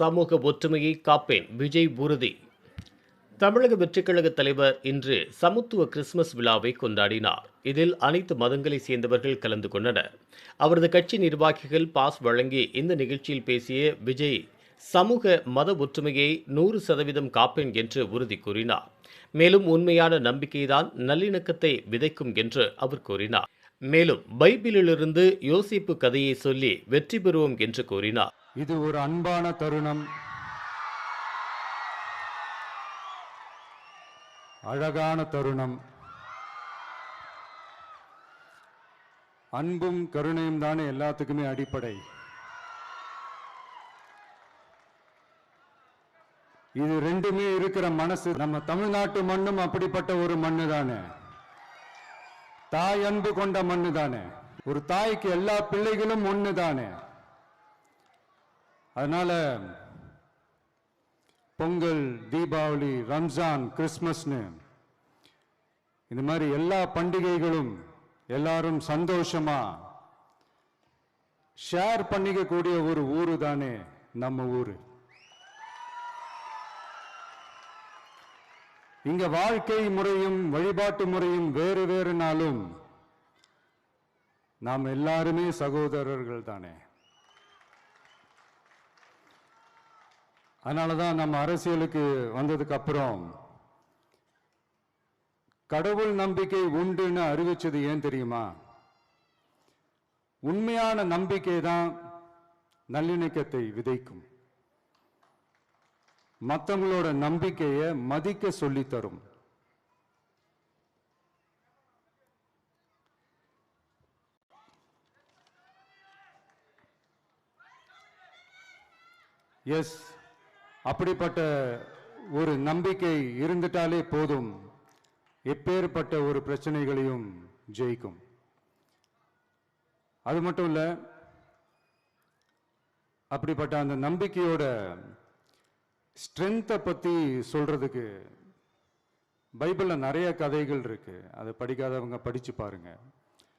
சமூக ஒற்றுமையை காப்பேன். விஜய் உறுதி. தமிழக வெற்றிக்கழக தலைவர் இன்று சமத்துவ கிறிஸ்துமஸ் விழாவை கொண்டாடினார். இதில் அனைத்து மதங்களைச் சேர்ந்தவர்கள் கலந்து கொண்டனர். அவரது கட்சி நிர்வாகிகள் பாஸ் வழங்கி இந்த நிகழ்ச்சியில் பேசிய விஜய் சமூக மத ஒற்றுமையை நூறு சதவீதம் காப்பேன் என்று உறுதி கூறினார். மேலும் உண்மையான நம்பிக்கைதான் நல்லிணக்கத்தை விதைக்கும் என்று அவர் கூறினார். மேலும் பைபிளிலிருந்து யோசிப்பு கதையை சொல்லி வெற்றி பெறுவோம் என்று கூறினார். இது ஒரு அன்பான தருணம். அழகான தருணம். அன்பும் கருணையும் தானே எல்லாத்துக்குமே அடிப்படை. இது ரெண்டுமே இருக்கிற மனசு நம்ம தமிழ்நாட்டு மண்ணும் அப்படிப்பட்ட ஒரு மண்ணு தானே. தாய் அன்பு கொண்ட மண்ணு தானே. ஒரு தாய்க்கு எல்லா பிள்ளைகளும் ஒண்ணு தானே அதனால் பொங்கல் தீபாவளி ரம்ஜான் கிறிஸ்மஸ்னு இந்த மாதிரி எல்லா பண்டிகைகளும் எல்லாரும் சந்தோஷமா ஷேர் பண்ணிக்கக்கூடிய ஒரு ஊரு தானே நம்ம ஊரு. இங்க வாழ்க்கை முறையும் வழிபாட்டு முறையும் வேறு வேறுனாலும் நாம் எல்லாருமே சகோதரர்கள் தானே. அதனால தான் நம்ம அரசியலுக்கு வந்ததுக்கு அப்புறம் கடவுள் நம்பிக்கை உண்டுன்னு அறிவிச்சது ஏன் தெரியுமா? உண்மையான நம்பிக்கை தான் நல்லிணக்கத்தை விதைக்கும். மற்றவங்களோட நம்பிக்கையை மதிக்க சொல்லித்தரும். எஸ் அப்படிப்பட்ட ஒரு நம்பிக்கை இருந்துட்டாலே போதும். எப்பேற்பட்ட ஒரு பிரச்சனைகளையும் ஜெயிக்கும். அது மட்டும் இல்ல அப்படிப்பட்ட அந்த நம்பிக்கையோட ஸ்ட்ரென்த்தை பத்தி சொல்றதுக்கு பைபிள்ல நிறைய கதைகள் இருக்கு. அதை படிக்காதவங்க படிச்சு பாருங்க.